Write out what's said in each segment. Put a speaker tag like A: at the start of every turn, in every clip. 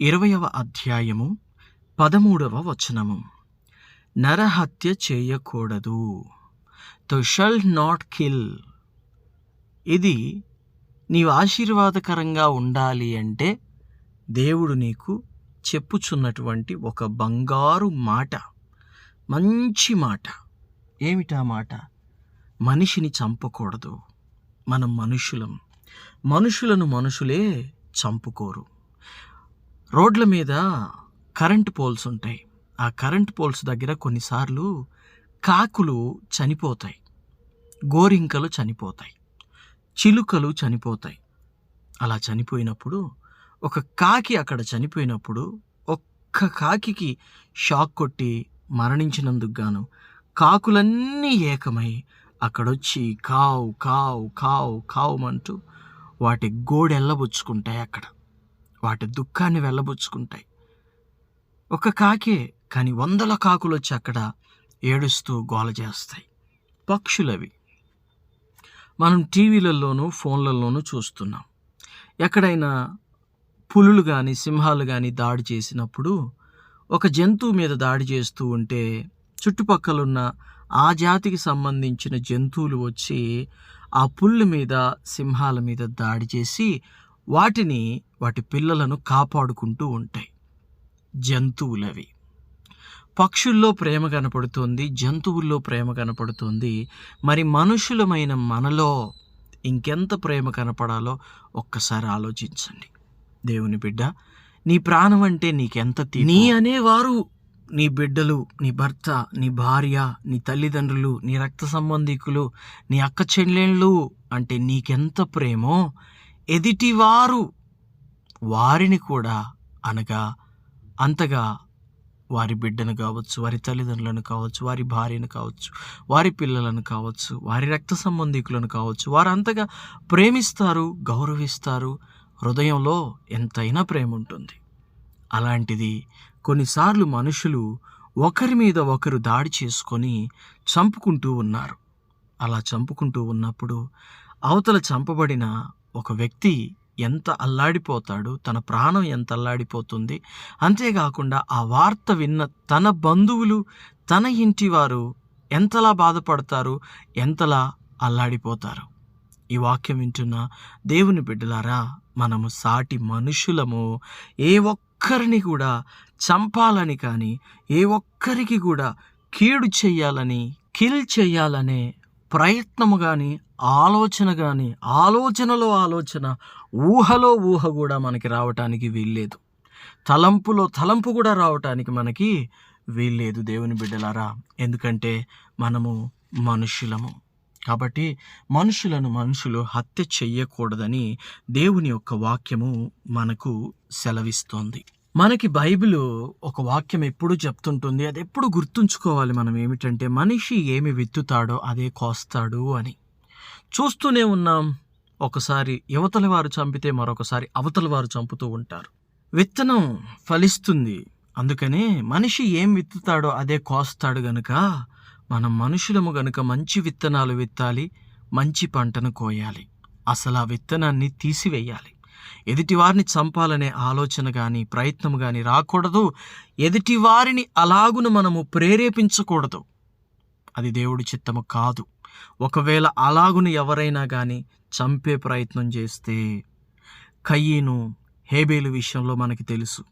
A: ఇరవయవ అధ్యాయము పదమూడవ వచనము. నరహత్య చేయకూడదు. తో షల్ నాట్ కిల్. ఇది నీవు ఆశీర్వాదకరంగా ఉండాలి అంటే దేవుడు నీకు చెప్పుచున్నటువంటి ఒక బంగారు మాట. మంచి మాట. ఏమిటా మాట? మనిషిని చంపకూడదు. మనం మనుషులం. మనుషులను మనుషులే చంపుకోరు. రోడ్ల మీద కరెంట్ పోల్స్ ఉంటాయి. ఆ కరెంట్ పోల్స్ దగ్గర కొన్నిసార్లు కాకులు చనిపోతాయి. గోరింకలు చనిపోతాయి. చిలుకలు చనిపోతాయి. అలా చనిపోయినప్పుడు ఒక కాకి అక్కడ చనిపోయినప్పుడు ఒక్క కాకికి షాక్ కొట్టి మరణించినందుకు గాను కాకులన్నీ ఏకమై అక్కడొచ్చి కావు కావు కావు కావు అంటూ వాటి గోడెల్లబుచ్చుకుంటాయి అక్కడ. వాటి దుఃఖాన్ని వెళ్ళబుచ్చుకుంటాయి. ఒక కాకే కానీ వందల కాకులు వచ్చి అక్కడ ఏడుస్తూ గోల చేస్తాయి. పక్షులవి. మనం టీవీలలోనూ ఫోన్లలోనూ చూస్తున్నాం. ఎక్కడైనా పులులు కానీ సింహాలు కానీ దాడి చేసినప్పుడు ఒక జంతువు మీద దాడి చేస్తూ ఉంటే చుట్టుపక్కలున్న ఆ జాతికి సంబంధించిన జంతువులు వచ్చి ఆ పుల్ల మీద సింహాల మీద దాడి చేసి వాటిని వాటి పిల్లలను కాపాడుకుంటూ ఉంటాయి. జంతువులవి. పక్షుల్లో ప్రేమ కనపడుతుంది జంతువుల్లో ప్రేమ కనపడుతుంది. మరి మనుషులమైన మనలో ఇంకెంత ప్రేమ కనపడాలో ఒక్కసారి ఆలోచించండి. దేవుని బిడ్డ నీ ప్రాణం అంటే నీకెంత నీ అనేవారు నీ బిడ్డలు నీ భర్త నీ భార్య నీ తల్లిదండ్రులు నీ రక్త సంబంధికులు నీ అక్క చెల్లెళ్ళు అంటే నీకెంత ప్రేమో ఎదిటివారు వారిని కూడా అనగా అంతగా వారి బిడ్డను కావచ్చు వారి తల్లిదండ్రులను కావచ్చు వారి భార్యను కావచ్చు వారి పిల్లలను కావచ్చు వారి రక్త సంబంధికులను కావచ్చు వారు అంతగా ప్రేమిస్తారు గౌరవిస్తారు. హృదయంలో ఎంతైనా ప్రేమ ఉంటుంది. అలాంటిది కొన్నిసార్లు మనుషులు ఒకరి మీద ఒకరు దాడి చేసుకొని చంపుకుంటూ ఉన్నారు. అలా చంపుకుంటూ ఉన్నప్పుడు అవతల చంపబడిన ఒక వ్యక్తి ఎంత అల్లాడిపోతాడు తన ప్రాణం ఎంత అల్లాడిపోతుంది. అంతేకాకుండా ఆ వార్త విన్న తన బంధువులు తన ఇంటి వారు ఎంతలా బాధపడతారు ఎంతలా అల్లాడిపోతారు. ఈ వాక్యం వింటున్న దేవుని బిడ్డలారా మనము సాటి మనుషులము. ఏ ఒక్కరిని కూడా చంపాలని కానీ ఏ ఒక్కరికి కూడా కీడు చెయ్యాలని కిల్ చెయ్యాలనే ప్రయత్నము కానీ ఆలోచన కానీ ఆలోచనలో ఆలోచన ఊహలో ఊహ కూడా మనకి రావటానికి వీల్లేదు. తలంపులో తలంపు కూడా రావటానికి మనకి వీల్లేదు దేవుని బిడ్డలారా. ఎందుకంటే మనము మనుషులము. కాబట్టి మనుషులను మనుషులు హత్య చెయ్యకూడదని దేవుని యొక్క వాక్యము మనకు సెలవిస్తోంది. మనకి బైబిల్ ఒక వాక్యం ఎప్పుడు చెప్తుంటుంది? అది ఎప్పుడు గుర్తుంచుకోవాలి మనం ఏమిటంటే మనిషి ఏమి విత్తుతాడో అదే కోస్తాడు అని. చూస్తూనే ఉన్నాం ఒకసారి యువతల వారు చంపితే మరొకసారి అవతల వారు చంపుతూ ఉంటారు. విత్తనం ఫలిస్తుంది. అందుకనే మనిషి ఏం విత్తుతాడో అదే కోస్తాడు గనుక మనం మనుషులము గనుక మంచి విత్తనాలు విత్తాలి మంచి పంటను కోయాలి. అసలు ఆ విత్తనాన్ని తీసివేయాలి. ఎదుటివారిని చంపాలనే ఆలోచన కానీ ప్రయత్నం కానీ రాకూడదు. ఎదుటివారిని అలాగును మనము ప్రేరేపించకూడదు. అది దేవుడి చిత్తము కాదు. ఒకవేళ అలాగును ఎవరైనా కానీ చంపే ప్రయత్నం చేస్తే కయ్యను హేబేలు విషయంలో మనకి తెలుసు.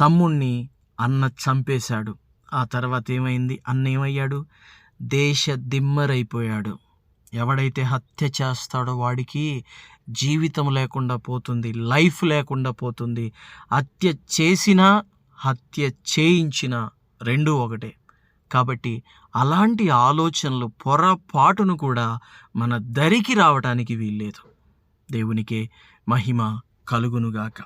A: తమ్ముణ్ణి అన్న చంపేశాడు. ఆ తర్వాత ఏమైంది? అన్న ఏమయ్యాడు? దేశ దిమ్మరైపోయాడు. ఎవడైతే హత్య చేస్తాడో వాడికి జీవితం లేకుండా పోతుంది లైఫ్ లేకుండా పోతుంది. హత్య చేసిన హత్య చేయించిన రెండు ఒకటే. కాబట్టి అలాంటి ఆలోచనలు పొరపాటును కూడా మన దరికి రావటానికి వీల్లేదు. దేవునికే మహిమ కలుగునుగాక.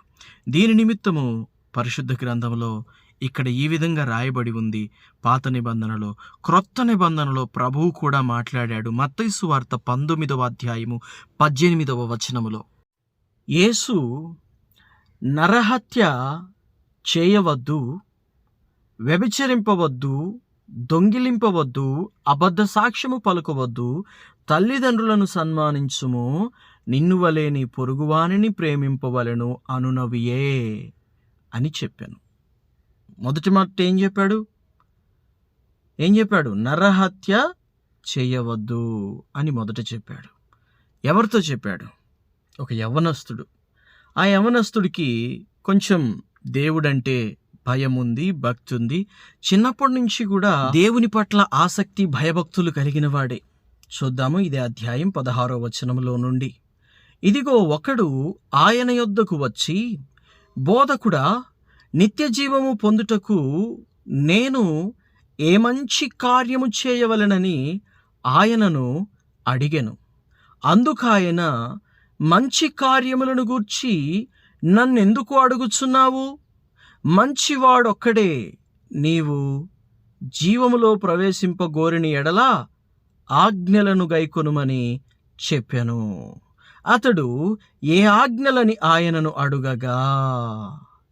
A: దీని నిమిత్తము పరిశుద్ధ గ్రంథంలో ఇక్కడ ఈ విధంగా రాయబడి ఉంది. పాత నిబంధనలో క్రొత్త నిబంధనలో ప్రభువు కూడా మాట్లాడాడు. మత్తైసు వార్త పంతొమ్మిదవ అధ్యాయము పద్దెనిమిదవ వచనములో. యేసు నరహత్య చేయవద్దు వ్యభిచరింపవద్దు దొంగిలింపవద్దు అబద్ధ సాక్ష్యము పలుకవద్దు తల్లిదండ్రులను సన్మానించుము నిన్ను వలె పొరుగువానిని ప్రేమింపవలను అనునవియే అని చెప్పాను. మొదటి మాట ఏం చెప్పాడు? ఏం చెప్పాడు? నరహత్య చేయవద్దు అని మొదట చెప్పాడు. ఎవరితో చెప్పాడు? ఒక యవనస్తుడు. ఆ యవనస్తుడికి కొంచెం దేవుడంటే భయం ఉంది భక్తి ఉంది చిన్నప్పటి నుంచి కూడా దేవుని పట్ల ఆసక్తి భయభక్తులు కలిగిన వాడే. చూద్దాము ఇదే అధ్యాయం పదహారో వచనంలో నుండి. ఇదిగో ఒకడు ఆయన యొద్దకు వచ్చి బోధకుడా నిత్య జీవము పొందుటకు నేను ఏ మంచి కార్యము చేయవలనని ఆయనను అడిగెను. అందుకాయన మంచి కార్యములను గూర్చి నన్నెందుకు అడుగుచున్నావు? మంచివాడొక్కడే నీవు జీవములో ప్రవేశింపగోరిని ఎడల ఆజ్ఞలను గైకొనుమని చెప్పెను. అతడు ఏ ఆజ్ఞలని ఆయనను అడుగగా?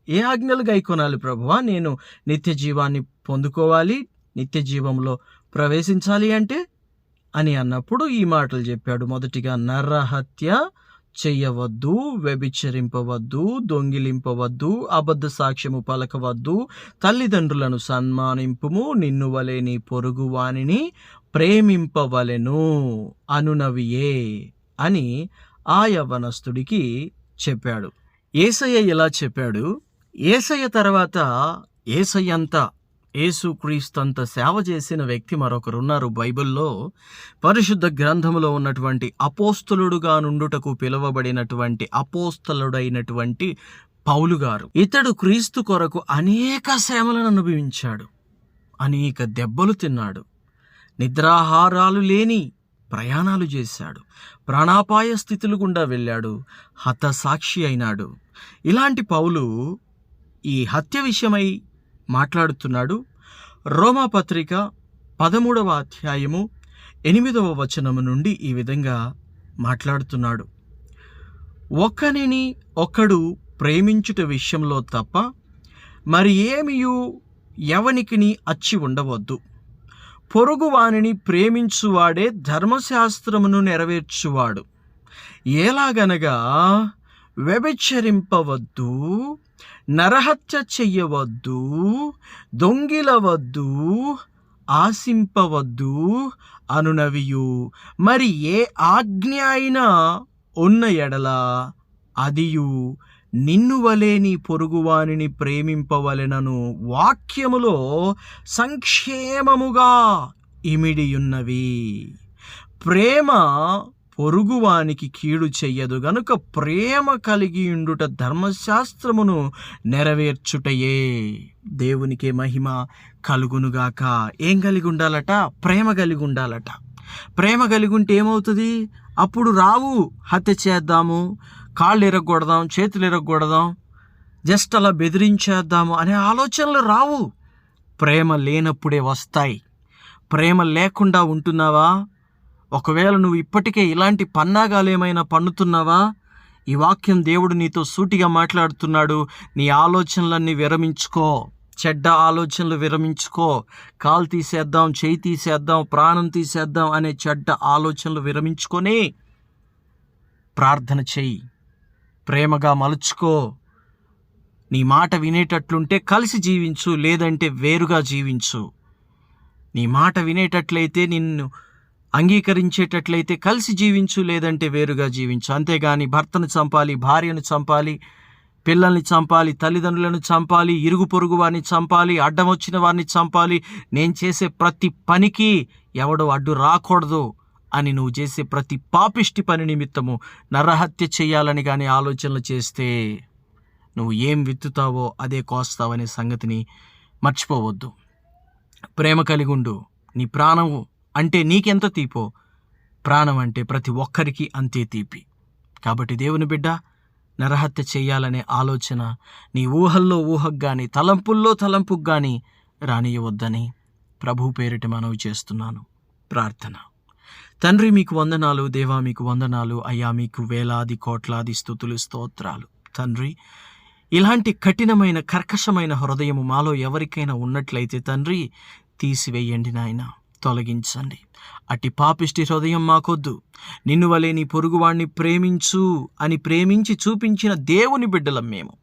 A: ఏ ఆజ్ఞలు గైకొనాలి ప్రభువా? నేను నిత్య జీవాన్ని పొందుకోవాలి నిత్య జీవంలో ప్రవేశించాలి అంటే? అని అన్నప్పుడు ఈ మాటలు చెప్పాడు. మొదటిగా నరహత్య చెయ్యవద్దు వ్యభిచరింపవద్దు దొంగిలింపవద్దు అబద్ధ సాక్ష్యము పలకవద్దు తల్లిదండ్రులను సన్మానింపుము నిన్ను వలె నీ పొరుగు ప్రేమింపవలెను అనునవియే అని ఆ యవనస్తుడికి చెప్పాడు. ఏసయ్య ఇలా చెప్పాడు? ఏసయ్య తర్వాత ఏసయ్యంత యేసుక్రీస్తంత సేవ చేసిన వ్యక్తి మరొకరున్నారు. బైబిల్లో పరిశుద్ధ గ్రంథములో ఉన్నటువంటి అపోస్తలుడుగా నుండుటకు పిలువబడినటువంటి అపోస్తలుడైనటువంటి పౌలు గారు ఇతడు క్రీస్తు కొరకు అనేక శ్రమలను అనుభవించాడు. అనేక దెబ్బలు తిన్నాడు. నిద్రాహారాలు లేని ప్రయాణాలు చేశాడు. ప్రాణాపాయ స్థితులు గుండా వెళ్ళాడు. హతసాక్షి అయినాడు. ఇలాంటి పౌలు ఈ హత్య విషయమై మాట్లాడుతున్నాడు. రోమాపత్రిక పదమూడవ అధ్యాయము ఎనిమిదవ వచనము నుండి ఈ విధంగా మాట్లాడుతున్నాడు. ఒకనిని ఒకడు ప్రేమించుట విషయంలో తప్ప మరి ఏమియు ఎవనికిని అచ్చి ఉండవద్దు. పొరుగు వానిని ప్రేమించువాడే ధర్మశాస్త్రమును నెరవేర్చువాడు. ఎలాగనగా వ్యభిచరింపవద్దు నరహత్య చెయ్యవద్దు దొంగిలవద్దు ఆశింపవద్దు అనునవియు. మరి ఏ ఆజ్ఞ అయినా ఉన్న ఎడల అదియు. నిన్ను వలే నీ పొరుగువానిని ప్రేమింపవలెనను వాక్యములో సంక్షేమముగా ఇమిడియున్నవి. ప్రేమ పొరుగువానికి కీడు చెయ్యదు. గనుక ప్రేమ కలిగి ఉండుట ధర్మశాస్త్రమును నెరవేర్చుటయే. దేవునికే మహిమ కలుగునుగాక. ఏం కలిగి ఉండాలట ప్రేమ కలిగి ఉండాలట ప్రేమ కలిగి ఉంటే ఏమవుతుంది? అప్పుడు రావు హత్య చేద్దాము కాళ్ళు ఎరగొడదాం చేతులు ఎరగొడదాం జస్ట్ అలా బెదిరించేద్దాము అనే ఆలోచనలు రావు. ప్రేమ లేనప్పుడే వస్తాయి. ప్రేమ లేకుండా ఉంటున్నావా? ఒకవేళ నువ్వు ఇప్పటికే ఇలాంటి పన్నాగాలు ఏమైనా పన్నుతున్నావా? ఈ వాక్యం దేవుడు నీతో సూటిగా మాట్లాడుతున్నాడు. నీ ఆలోచనలన్నీ విరమించుకో. చెడ్డ ఆలోచనలు విరమించుకో. కాలు తీసేద్దాం చేయి తీసేద్దాం ప్రాణం తీసేద్దాం అనే చెడ్డ ఆలోచనలు విరమించుకొని ప్రార్థన చెయ్యి ప్రేమగా మలుచుకో. నీ మాట వినేటట్లుంటే కలిసి జీవించు లేదంటే వేరుగా జీవించు. నీ మాట వినేటట్లయితే నిన్ను అంగీకరించేటట్లయితే కలిసి జీవించు లేదంటే వేరుగా జీవించు. అంతేగాని భర్తను చంపాలి భార్యను చంపాలి పిల్లల్ని చంపాలి తల్లిదండ్రులను చంపాలి ఇరుగు పొరుగు వారిని చంపాలి అడ్డం వచ్చిన వారిని చంపాలి. నేను చేసే ప్రతి పనికి ఎవడో అడ్డు రాకూడదు అని నువ్వు చేసే ప్రతి పాపిష్టి పని నిమిత్తము నరహత్య చేయాలని కానీ ఆలోచనలు చేస్తే నువ్వు ఏం విత్తుతావో అదే కోస్తావనే సంగతిని మర్చిపోవద్దు. ప్రేమ కలిగుండు. నీ ప్రాణము అంటే నీకెంత తీపో? ప్రాణం అంటే ప్రతి ఒక్కరికి అంతే తీపి. కాబట్టి దేవుని బిడ్డ నరహత్య చేయాలనే ఆలోచన నీ ఊహల్లో ఊహకు కానీ తలంపుల్లో తలంపుకు కానీ రానియవద్దని ప్రభు పేరిట మనవి చేస్తున్నాను. ప్రార్థన. తండ్రి మీకు వందనాలు దేవా మీకు వందనాలు అయ్యా మీకు వేలాది కోట్లాది స్థుతులు స్తోత్రాలు. తండ్రి ఇలాంటి కఠినమైన కర్కశమైన హృదయము మాలో ఎవరికైనా ఉన్నట్లయితే తండ్రి తీసివేయండి నాయన. తొలగించండి. అట్టి పాపిష్టి హృదయం మాకొద్దు. నిన్ను వలే నీ పొరుగువాణ్ణి ప్రేమించు అని ప్రేమించి చూపించిన దేవుని బిడ్డలం మేము.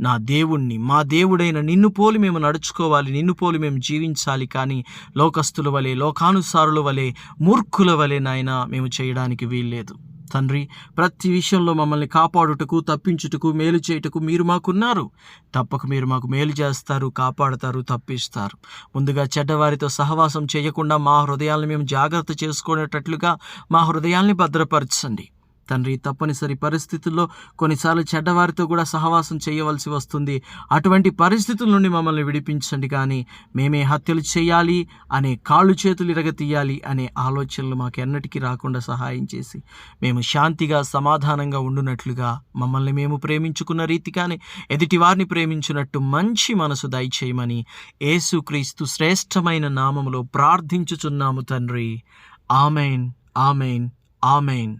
A: నా దేవుణ్ణి మా దేవుడైన నిన్ను పోలి మేము నడుచుకోవాలి నిన్ను పోలి మేము జీవించాలి కానీ లోకస్తుల వలె లోకానుసారుల వలె మూర్ఖుల వలె నాయన మేము చేయడానికి వీల్లేదు. తండ్రి ప్రతి విషయంలో మమ్మల్ని కాపాడుటకు తప్పించుటకు మేలు చేయుటకు మీరు మాకున్నారు. తప్పక మీరు మాకు మేలు చేస్తారు కాపాడతారు తప్పిస్తారు. ముందుగా చెడ్డవారితో సహవాసం చేయకుండా మా హృదయాలను మేము జాగ్రత్త చేసుకునేటట్లుగా మా హృదయాల్ని భద్రపరచండి. తండ్రి తప్పనిసరి పరిస్థితుల్లో కొన్నిసార్లు చెడ్డవారితో కూడా సహవాసం చేయవలసి వస్తుంది. అటువంటి పరిస్థితుల నుండి మమ్మల్ని విడిపించండి కానీ మేమే హత్యలు చేయాలి అనే కాళ్ళు చేతులు ఇరగతీయాలి అనే ఆలోచనలు మాకు ఎన్నటికీ రాకుండా సహాయం చేసి మేము శాంతిగా సమాధానంగా ఉండునట్లుగా మమ్మల్ని మేము ప్రేమించుకున్న రీతిగానే ఎదుటి వారిని ప్రేమించినట్టు మంచి మనసు దయచేయమని యేసుక్రీస్తు శ్రేష్టమైన నామములో ప్రార్థించుచున్నాము తండ్రి. Amen amen amen.